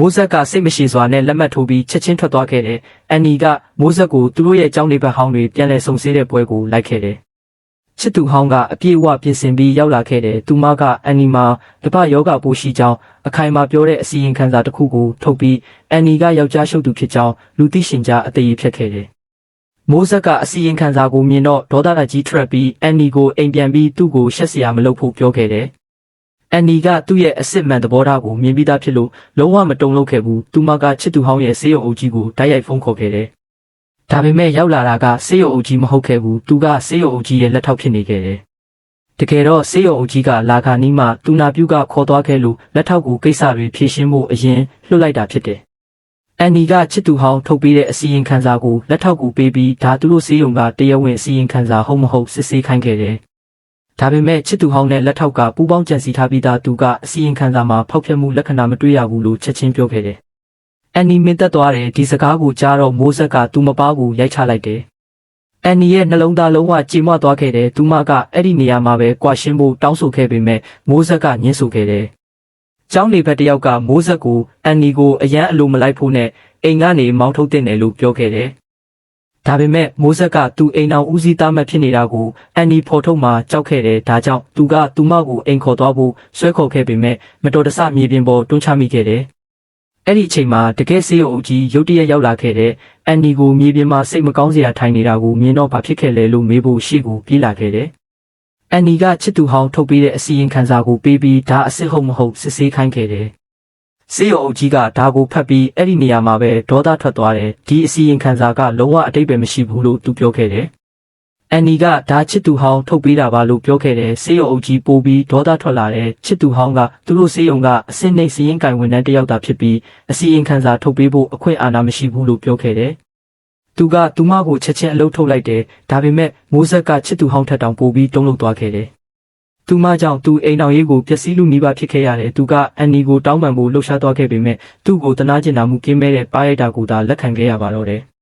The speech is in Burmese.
မိုးဆက်ကစိတ်မရှိစွာနဲ့လက်မှတ်ထိုးပြီးချက်ချင်းထွက်သွားခဲ့တယ်။အန်နီကမိုးဆက်ကိုသူတို့ရဲ့အကြောင်းလေးဘက်ဟောင်းတွေပြန်လည်ဆုံစည်းတဲ့ပွဲကိုလိုက်ခဲ့တယ်။ချစ်သူဟောင်းကအပြည့်အဝပြင်ဆင်ပြီးရောက်လာခဲ့တယ်။သူမကအန်နီမှာတပယောဂပိုးရှိကြောင်းအခိုင်အမာပြောတဲ့အစီရင်ခံစာတစ်ခုကိုထုတ်ပြီးအန်နီကယောက်ျားရှုပ်သူဖြစ်ကြောင်းလူသိရှင်ကြားအသေးဖြတ်ခဲ့တယ်။မိုးဆက်ကအစီရင်ခံစာကိုမြင်တော့ဒေါသကြီးထွက်ပြီးအန်နီကိုအိမ်ပြန်ပြီးသူ့ကိုရှက်စရာမလုပ်ဖို့ပြောခဲ့တယ်။ အန်နီကသူ့ရဲ့အစ်စ်မှန်သဘောထားကိုမြင်ပြီးသားဖြစ်လို့လုံးဝမတုံ့လောက်ခဲ့ဘူး။သူမကချစ်သူဟောင်းရဲ့ဆေးရုံအုပ်ကြီးကိုတိုက်ရိုက်ဖုန်းခေါ်ခဲ့တယ်။ဒါပေမဲ့ရောက်လာတာကဆေးရုံအုပ်ကြီးမဟုတ်ခဲ့ဘူး။သူကဆေးရုံအုပ်ကြီးရဲ့လက်ထောက်ဖြစ်နေခဲ့တယ်။တကယ်တော့ဆေးရုံအုပ်ကြီးကလာခါနီးမှတူနာပြူကခေါ်သွားခဲ့လို့လက်ထောက်ကိုကိစ္စတွေဖြေရှင်းဖို့အရင်လွှတ်လိုက်တာဖြစ်တယ်။အန်နီကချစ်သူဟောင်းထုတ်ပေးတဲ့အစီရင်ခံစာကိုလက်ထောက်ကူပေးပြီးဒါသူတို့စီးရုံကတရားဝင်အစီရင်ခံစာဟုတ်မဟုတ်စစ်ဆေးခိုင်းခဲ့တယ်။ ဒါပေမဲ့ချစ်သူဟောင်းနဲ့လက်ထောက်ကပူးပေါင်းကြံစီထားပြီးသားသူကအစီရင်ခံစာမှာဖောက်ဖျက်မှုလက္ခဏာမတွေ့ရဘူးလို့ချက်ချင်းပြောခဲ့တယ်။အန်နီမင်းသက်သွားတယ်ဒီစကားကိုကြားတော့မိုးဆက်ကသူမပါကိုရိုက်ချလိုက်တယ်။အန်နီရဲ့နှလုံးသားလုံးဝကြေမွသွားခဲ့တယ်သူမကအဲ့ဒီနေရာမှာပဲကွာရှင်းဖို့တောင်းဆိုခဲ့ပေမဲ့မိုးဆက်ကညှင်းဆိုခဲ့တယ်။ကျောင်းနေဘက်တစ်ယောက်ကမိုးဆက်ကိုအန်နီကိုအရန်အလိုမလိုက်ဖို့နဲ့အိမ်ကနေမောင်းထုတ်တင်တယ်လို့ပြောခဲ့တယ်။ ဒါပေမဲ့မိုးဆက်ကသူ့အိမ်အောင်ဦးစီးသားမှဖြစ်နေတာကိုအန်နီဖော်ထုတ်မှကြောက်ခဲ့တယ်။ဒါကြောင့်သူကသူမကိုအိမ်ခေါ်သွားဖို့ဆွဲခေါ်ခဲ့ပေမဲ့မတော်တဆမြေပြင်ပေါ်တွန်းချမိခဲ့တယ်။အဲ့ဒီအချိန်မှာတကယ်ဆေးရုံအုပ်ကြီးရုတ်တရက်ရောက်လာခဲ့တဲ့အန်နီကိုမြေပြင်မှာစိတ်မကောင်းစရာထိုင်နေတာကိုမြင်တော့ဘာဖြစ်ခဲ့လဲလို့မေးဖို့ရှေ့ကိုပြေးလာခဲ့တယ်။အန်နီကချစ်သူဟောင်းထုတ်ပေးတဲ့အစီရင်ခံစာကိုပေးပြီးဒါအစ်စ်ဟုတ်မဟုတ်စစ်ဆေးခိုင်းခဲ့တယ်။ ဆေးရုံအုပ်ကြီးကဒါကိုဖတ်ပြီးအဲ့ဒီနေရာမှာပဲဒေါသထွက်သွားတယ်။ဒီအစီရင်ခံစာကလုံးဝအတိတ်ပဲမရှိဘူးလို့သူပြောခဲ့တယ်။အန်နီကဒါချစ်သူဟောင်းထုတ်ပေးတာပါလို့ပြောခဲ့တယ်။ဆေးရုံအုပ်ကြီးပို့ပြီးဒေါသထွက်လာတယ်။ချစ်သူဟောင်းကသူတို့ဆေးရုံကအစင်းနှိတ်စရင်ကင်ဝန်ထမ်းတစ်ယောက်သာဖြစ်ပြီးအစီရင်ခံစာထုတ်ပေးဖို့အခွင့်အာဏာမရှိဘူးလို့ပြောခဲ့တယ်။သူကသူမကိုချက်ချင်းအလုပ်ထုတ်လိုက်တယ်။ဒါပေမဲ့မိုးဆက်ကချစ်သူဟောင်းထက်တောင်ပိုပြီးတုံးလုံးသွားခဲ့တယ်။ သူမကြောင့်သူအိမ်တော်ရေးကိုပျက်စီးလူနီးပါးဖြစ်ခဲ့ရတယ်။သူကအန်နီကိုတောင်းပန်ဖို့လှုပ်ရှားသွားခဲ့ပေမဲ့သူ့ကိုတနာကျင်နာမှုကင်းမဲ့တဲ့ပါရိုက်တာကိုသာလက်ခံခဲ့ရပါတော့တယ်။